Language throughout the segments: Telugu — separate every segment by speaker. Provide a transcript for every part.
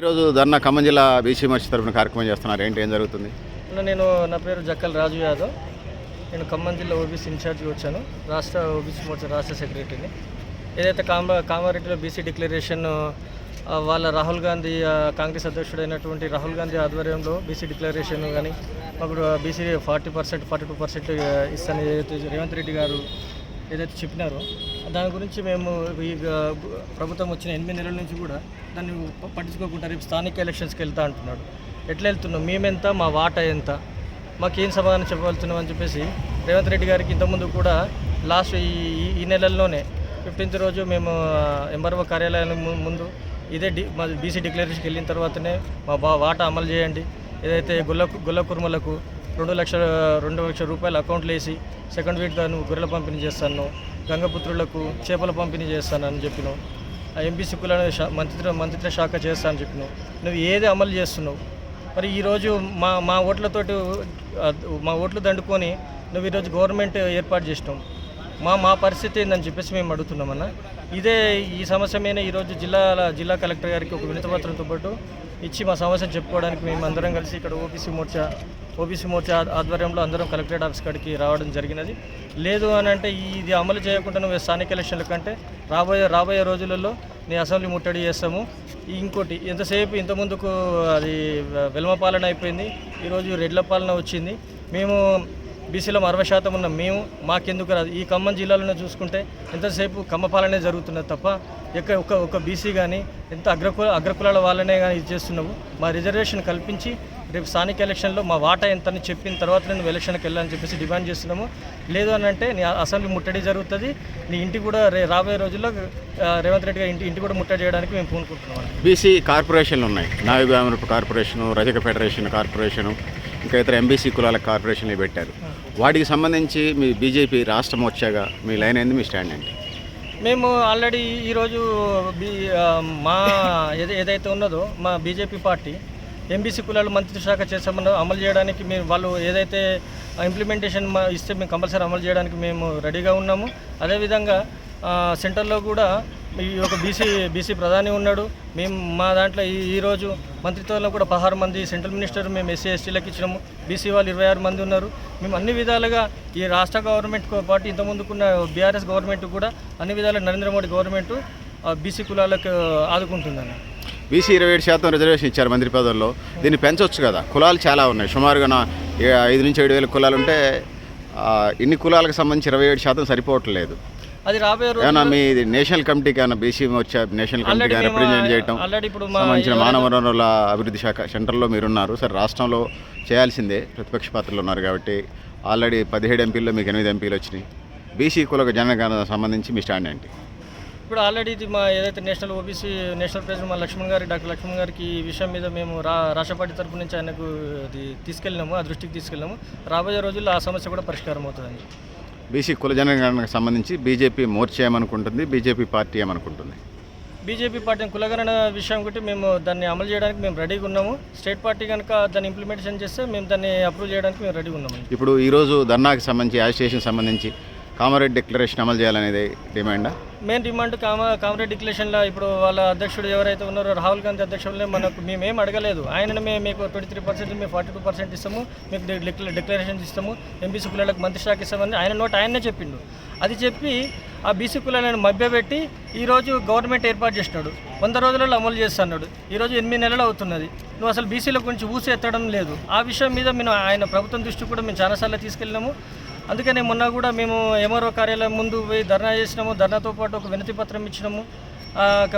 Speaker 1: ఈరోజు ధర్నా ఖమ్మం జిల్లా బీసీ మర్చి తరఫున కార్యక్రమం చేస్తున్నారు. ఏంటి ఏం జరుగుతుంది?
Speaker 2: నేను నా పేరు జక్కల్ రాజు యాదవ్. నేను ఖమ్మం జిల్లా ఓబీసీ ఇన్ఛార్జ్గా వచ్చాను. రాష్ట్ర ఓబీసీ మోర్చా రాష్ట్ర సెక్రటరీని. ఏదైతే కామ కామారెడ్డిలో బీసీ డిక్లరేషన్ వాళ్ళ రాహుల్ గాంధీ కాంగ్రెస్ అధ్యక్షుడైనటువంటి రాహుల్ గాంధీ ఆధ్వర్యంలో బీసీ డిక్లరేషన్ కానీ అప్పుడు BC forty percent forty two percent ఇస్తాను రేవంత్ రెడ్డి గారు ఏదైతే చెప్పినారో దాని గురించి మేము ఈ ప్రభుత్వం వచ్చిన ఎనిమిది నెలల నుంచి కూడా దాన్ని పట్టించుకోకుండా రేపు స్థానిక ఎలక్షన్స్కి వెళ్తా అంటున్నాడు. ఎట్లా వెళ్తున్నాం మేమెంత? మా వాటా ఎంత? మాకేం సమాధానం చెప్పగలుగుతున్నాం అని చెప్పేసి రేవంత్ రెడ్డి గారికి ఇంతకుముందు కూడా లాస్ట్ ఈ ఈ- నెలల్లోనే ఫిఫ్టీన్త్ రోజు మేము ఎంఆర్ఓ కార్యాలయం ముందు ఇదే డి మా బీసీ డిక్లరేషన్కి వెళ్ళిన తర్వాతనే మా బా వాటా అమలు చేయండి. ఏదైతే గుల్ల గుల్ల కుర్మలకు రెండు లక్షల రెండు లక్షల రూపాయలు అకౌంట్లు వేసి సెకండ్ వీక్ తను గొర్రెల పంపిణీ చేస్తాను. గంగపుత్రులకు చేపల పంపిణీ చేస్తానని చెప్పిన. ఆ ఎంపీసీ కులాల మంత్రిత్వ మంత్రిత్వ శాఖ చేస్తానని చెప్పిన. నువ్వు ఏది అమలు చేస్తున్నావు? మరి ఈరోజు మా మా ఓట్లతోటి మా ఓట్లు దండుకొని నువ్వు ఈరోజు గవర్నమెంట్ ఏర్పాటు చేసినావు. మా మా పరిస్థితి ఏందని చెప్పేసి మేము అడుగుతున్నామన్న ఇదే ఈ సమస్య మీద ఈరోజు జిల్లా జిల్లా కలెక్టర్ గారికి ఒక వినతిపత్రంతో పాటు ఇచ్చి మా సమస్యను చెప్పుకోవడానికి మేము అందరం కలిసి ఇక్కడ ఓబీసీ మోర్చా ఓబీసీ మోర్చా ఆధ్వర్యంలో అందరం కలెక్టరేట్ ఆఫీస్ కాడికి రావడం జరిగినది. లేదు అని అంటే ఇది అమలు చేయకుండా నువ్వు స్థానిక ఎలక్షన్ల కంటే రాబోయే రాబోయే రోజులలో నీ అసెంబ్లీ ముట్టడి చేస్తాము. ఇంకోటి ఎంతసేపు ఇంత ముందుకు అది వెల్మ పాలన అయిపోయింది. ఈరోజు రెడ్ల పాలన వచ్చింది. మేము బీసీలో అరవై శాతం ఉన్న మేము మాకెందుకు రాదు? ఈ ఖమ్మం జిల్లాలోనే చూసుకుంటే ఎంతసేపు కమ్మ పాలనే జరుగుతున్నది తప్ప ఎక్క ఒక ఒక బీసీ కానీ ఎంత అగ్రకుల అగ్రకులాల వాళ్ళనే కానీ ఇది చేస్తున్నావు? మా రిజర్వేషన్ కల్పించి రేపు స్థానిక ఎలక్షన్లో మా వాటా ఎంత అని చెప్పిన తర్వాత నేను ఎలక్షన్కి వెళ్ళాలని చెప్పేసి డిమాండ్ చేస్తున్నాము. లేదు అని అంటే నీ అసెంబ్లీ ముట్టడి జరుగుతుంది. నీ ఇంటికి కూడా రే రాబోయే రోజుల్లో రేవంత్ రెడ్డి గారి ఇంటి ఇంటి కూడా ముట్టడి చేయడానికి మేము పూనుకుంటున్నాం
Speaker 1: బీసీ కార్పొరేషన్లు ఉన్నాయి. నాయబ్రాహ్మణ కార్పొరేషను రజక ఫెడరేషన్ కార్పొరేషను ఇంకా ఇతర ఎంబీసీ కులాల కార్పొరేషన్లు పెట్టారు. వాటికి సంబంధించి మీ బీజేపీ రాష్ట్ర మోర్చాగా మీ లైన్ ఏంది మీ స్టాండ్ ఏంటి?
Speaker 2: మేము ఆల్రెడీ ఈరోజు బీ మా ఏదైతే ఉన్నదో మా బీజేపీ పార్టీ ఎంబీసీ కులాల మంత్రిత్వ శాఖ చేసామన్న అమలు చేయడానికి మేము వాళ్ళు ఏదైతే ఇంప్లిమెంటేషన్ మా ఇస్తే మేము కంపల్సరీ అమలు చేయడానికి మేము రెడీగా ఉన్నాము. అదేవిధంగా సెంటర్లో కూడా ఈ యొక్క బీసీ బీసీ ప్రధాని ఉన్నాడు. మేము మా దాంట్లో ఈ ఈరోజు మంత్రిత్వంలో కూడా పదహారు మంది సెంట్రల్ మినిస్టర్ మేము ఎస్సీ ఎస్టీలకు ఇచ్చినాము. బీసీ వాళ్ళు ఇరవై ఆరు మంది ఉన్నారు. మేము అన్ని విధాలుగా ఈ రాష్ట్ర గవర్నమెంట్తో పాటు ఇంతకుముందుకున్న బీఆర్ఎస్ గవర్నమెంట్ కూడా అన్ని విధాలుగా నరేంద్ర మోడీ గవర్నమెంట్ బీసీ కులాలకు ఆదుకుంటుందని
Speaker 1: బీసీ ఇరవై ఏడు శాతం రిజర్వేషన్ ఇచ్చారు మంత్రి పదవుల్లో దీన్ని పెంచవచ్చు కదా. కులాలు చాలా ఉన్నాయి. సుమారుగా ఐదు నుంచి ఏడు వేల కులాలు ఉంటే ఇన్ని కులాలకు సంబంధించి ఇరవై ఏడు శాతం సరిపోవట్లేదు.
Speaker 2: అది రాబోయే
Speaker 1: ఏమన్నా మీ నేషనల్ కమిటీకి ఏమైనా బీసీ వచ్చా నేషనల్ కమిటీకి రిప్రజెంట్ చేయటం
Speaker 2: ఆల్రెడీ ఇప్పుడు మా
Speaker 1: సంబంధించిన మానవ వనరుల అభివృద్ధి శాఖ సెంటర్లో మీరున్నారు. సరే రాష్ట్రంలో చేయాల్సిందే ప్రతిపక్ష పాత్రలు ఉన్నారు కాబట్టి ఆల్రెడీ పదిహేడు ఎంపీల్లో మీకు ఎనిమిది ఎంపీలు వచ్చినాయి. బీసీ కులకు జనగణన సంబంధించి మీ స్టాండ్ ఏంటి?
Speaker 2: ఇప్పుడు ఆల్రెడీ ఇది మా ఏదైతే నేషనల్ ఓబీసీ నేషనల్ ప్రెసిడెంట్ మా లక్ష్మణ్ గారి డాక్టర్ లక్ష్మణ్ గారికి ఈ విషయం మీద మేము రా రాష్ట్ర పార్టీ తరపు నుంచి ఆయనకు అది తీసుకెళ్ళినాము ఆ దృష్టికి తీసుకెళ్ళాము రాబోయే రోజుల్లో ఆ సమస్య కూడా పరిష్కారం అవుతుందని.
Speaker 1: బీసీ కుల జనగణనకు సంబంధించి బీజేపీ మోర్చా ఏమనుకుంటుంది? బీజేపీ పార్టీ ఏమనుకుంటుంది?
Speaker 2: బీజేపీ పార్టీ కులగణన విషయం ఒకటి మేము దాన్ని అమలు చేయడానికి మేము రెడీగా ఉన్నాము. స్టేట్ పార్టీ కనుక దాన్ని ఇంప్లిమెంటేషన్ చేస్తే మేము దాన్ని అప్రూవ్ చేయడానికి మేము రెడీగా ఉన్నాము.
Speaker 1: ఇప్పుడు ఈరోజు ధర్నాకి సంబంధించి యాజిటేషన్ సంబంధించి కామారెడ్డి డిక్లరేషన్ అమలు చేయాలనేది డిమాండా
Speaker 2: మెయిన్ డిమాండ్ కామ కామరేడ్ డిక్లరేషన్లో ఇప్పుడు వాళ్ళ అధ్యక్షుడు ఎవరైతే ఉన్నారో రాహుల్ గాంధీ అధ్యక్షులనే మనకు మేమేం అడగలేదు. ఆయనను మేము మీకు ట్వంటీ త్రీ పర్సెంట్ మేము ఫార్టీ టూ పర్సెంట్ ఇస్తాము మీకు డిక్లరేషన్ ఇస్తాము ఎంబీసీ పిల్లలకు మంత్రి శాఖ ఇస్తామని ఆయన నోట్ ఆయనే చెప్పిండు. అది చెప్పి ఆ బీసీ పిల్లలను మభ్యపెట్టి ఈరోజు గవర్నమెంట్ ఏర్పాటు చేసినాడు. వంద రోజులలో అమలు చేస్తున్నాడు. ఈరోజు ఎనిమిది నెలలు అవుతున్నది. నువ్వు అసలు బీసీల గురించి ఊసి ఎత్తడం లేదు. ఆ విషయం మీద మేము ఆయన ప్రభుత్వం దృష్టి కూడా మేము చాలాసార్లు తీసుకెళ్ళినాము. అందుకనే మొన్న కూడా మేము ఎంఆర్ఓ కార్యాలయం ముందు పోయి ధర్నా చేసినాము. ధర్నాతో పాటు ఒక వినతి పత్రం ఇచ్చినాము.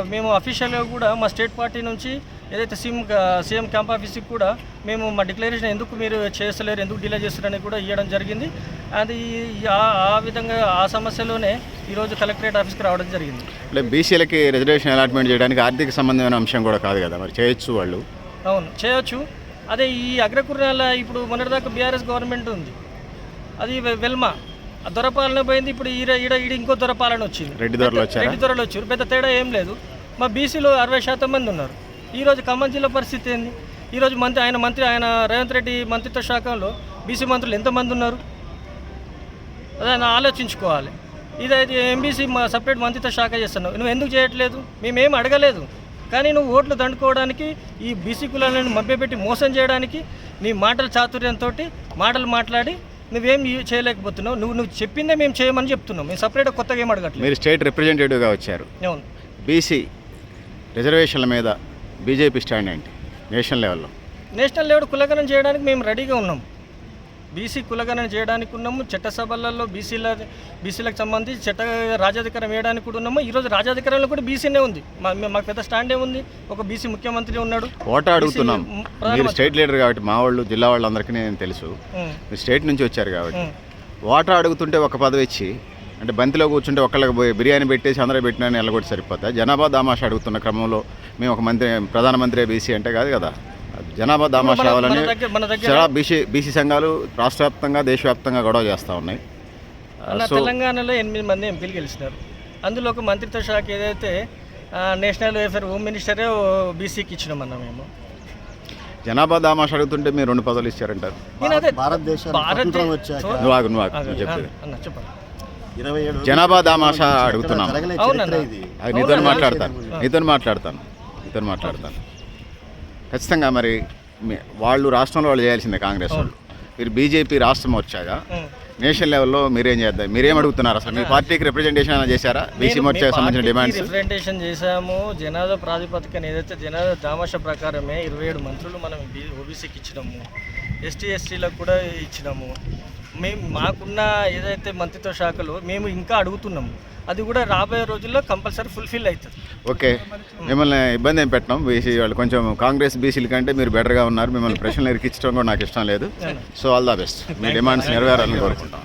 Speaker 2: మేము అఫీషియల్గా కూడా మా స్టేట్ పార్టీ నుంచి ఏదైతే సీఎం సీఎం క్యాంప్ ఆఫీస్కి కూడా మేము మా డిక్లరేషన్ ఎందుకు మీరు చేస్తలేరు ఎందుకు డిలే చేస్తున్నారని కూడా ఇవ్వడం జరిగింది. అది ఆ- ఆ విధంగా ఆ సమస్యలోనే ఈరోజు కలెక్టరేట్ ఆఫీస్కి రావడం జరిగింది.
Speaker 1: అంటే బీసీలకి రిజర్వేషన్ అలాట్మెంట్ చేయడానికి ఆర్థిక సంబంధమైన అంశం కూడా కాదు కదా మరి? చేయొచ్చు వాళ్ళు.
Speaker 2: అవును చేయొచ్చు. అదే ఈ అగ్రకుర్రాల ఇప్పుడు మొన్నటిదాకా బీఆర్ఎస్ గవర్నమెంట్ ఉంది. అది వెల్మా. ఆ దొరపాలన పోయింది ఇప్పుడు ఈడ ఈడ ఈడ ఇంకో దొరపాలన వచ్చింది.
Speaker 1: రెడ్డి దొరలు వచ్చారా?
Speaker 2: రెడ్డి దొరలు వచ్చారు పెద్ద తేడా ఏం లేదు. మా బీసీలో అరవై శాతం మంది ఉన్నారు. ఈరోజు ఖమ్మం జిల్లా పరిస్థితి ఏంది? ఈరోజు మంత్రి ఆయన మంత్రి ఆయన రేవంత్ రెడ్డి మంత్రిత్వ శాఖలో బీసీ మంత్రులు ఎంతమంది ఉన్నారు? అదే ఆయన ఆలోచించుకోవాలి. ఇదైతే ఎంబీసీ మా సపరేట్ మంత్రిత్వ శాఖ చేస్తున్నావు. నువ్వు ఎందుకు చేయట్లేదు? మేమేం అడగలేదు. కానీ నువ్వు ఓట్లు దండుకోవడానికి ఈ బీసీ కులాలను మభ్యపెట్టి మోసం చేయడానికి నీ మాటల చాతుర్యంతో మాటలు మాట్లాడి నువ్వేం చేయలేకపోతున్నావు. నువ్వు నువ్వు చెప్పిందే మేము చేయమని చెప్తున్నావు మేము సపరేట్గా కొత్తగా ఏం అడగట్లేదు.
Speaker 1: మీరు స్టేట్ రిప్రజెంటేటివ్గా వచ్చారు.
Speaker 2: అవును.
Speaker 1: బీసీ రిజర్వేషన్ల మీద బీజేపీ స్టాండ్ ఏంటి? నేషనల్ లెవెల్లో.
Speaker 2: నేషనల్ లెవెల్ కులగణన చేయడానికి మేము రెడీగా ఉన్నాం. బీసీ కులగణన చేయడానికి ఉన్నాము చట్టసభలలో బీసీల బీసీలకు సంబంధించి చట్ట రాజాధికారం వేయడానికి కూడా ఉన్నాము. ఈరోజు రాజాధికారంలో కూడా బీసీనే ఉంది. మాకు పెద్ద స్టాండ్ ఏముంది ఒక బీసీ ముఖ్యమంత్రి ఉన్నాడు.
Speaker 1: ఓటా అడుగుతున్నాం. మీరు. స్టేట్ లీడర్ కాబట్టి మా వాళ్ళు జిల్లా వాళ్ళందరికీ నేను తెలుసు. మీరు స్టేట్ నుంచి వచ్చారు కాబట్టి. ఓటా అడుగుతుంటే ఒక పదవి ఇచ్చి అంటే బంతిలో కూర్చుంటే ఒకళ్ళకి పోయి బిర్యానీ పెట్టేసి అందరూ పెట్టినా ఎల్లగొట్టి సరిపోతా? జనాభా దామాష అడుగుతున్న క్రమంలో మేము ఒక మంత్రి ప్రధానమంత్రి బీసీ అంటే కాదు కదా. జనాభా దామాష
Speaker 2: మన-
Speaker 1: కావాలని
Speaker 2: మన దగ్గర- మన దగ్గర-
Speaker 1: చాలా బీసీ బీసీ సంఘాలు రాష్ట్ర వ్యాప్తంగా దేశవ్యాప్తంగా గొడవ చేస్తూ ఉన్నాయి
Speaker 2: తెలంగాణలో ఎనిమిది మంది ఎంపీలు గెలిచినారు. అందులో ఒక మంత్రిత్వ శాఖ ఏదైతే నేషనల్ వెల్ఫేర్ హోమ్ మినిస్టరే బీసీకి ఇచ్చినామన్నా మేము.
Speaker 1: జనాభా దామాష అడుగుతుంటే మీరు రెండు పదవులు ఇచ్చారంటారు. జనాభా దామాషా అడుగుతున్నాం.
Speaker 3: జరగలే
Speaker 2: అవునన్నా.
Speaker 3: చరిత్ర ఇది
Speaker 1: అది నీతో మాట్లాడతాను నీతో మాట్లాడతాను. నీతో మాట్లాడతాను. ఖచ్చితంగా మరి వాళ్ళు రాష్ట్రంలో వాళ్ళు చేయాల్సిందే కాంగ్రెస్ వాళ్ళు. మీరు బీజేపీ రాష్ట్రం వచ్చాక. నేషనల్ లెవెల్లో మీరేం చేద్దాం? మీరేం అడుగుతున్నారు అసలు మీ పార్టీకి రిప్రజెంటేషన్ ఏమైనా చేశారా? బీసీ మోర్చా సంబంధించిన డిమాండ్స్
Speaker 2: రిప్రజెంటేషన్ చేశాము. జనాభా ప్రాతిపదికన ఏదైతే జనాభా దామాష ప్రకారమే ఇరవై ఏడు మంత్రులు మనం ఓబీసీకి ఇచ్చినాము. ఎస్టీ ఎస్టీలకు కూడా ఇచ్చినాము. మేము మాకున్న ఏదైతే మంత్రిత్వ శాఖలో మేము ఇంకా అడుగుతున్నాము. అది కూడా రాబోయే రోజుల్లో కంపల్సరీ ఫుల్ఫిల్ అవుతుంది.
Speaker 1: ఓకే. మిమ్మల్ని ఇబ్బంది ఏం పెట్టినాం. బీసీ వాళ్ళు కొంచెం కాంగ్రెస్ బీసీల కంటే మీరు బెటర్గా ఉన్నారు. మిమ్మల్ని ప్రశ్నలు ఇరికించడం కూడా నాకు ఇష్టం లేదు. సో ఆల్ ద బెస్ట్ మీ డిమాండ్స్ నెరవేరాలని కోరుకుంటాం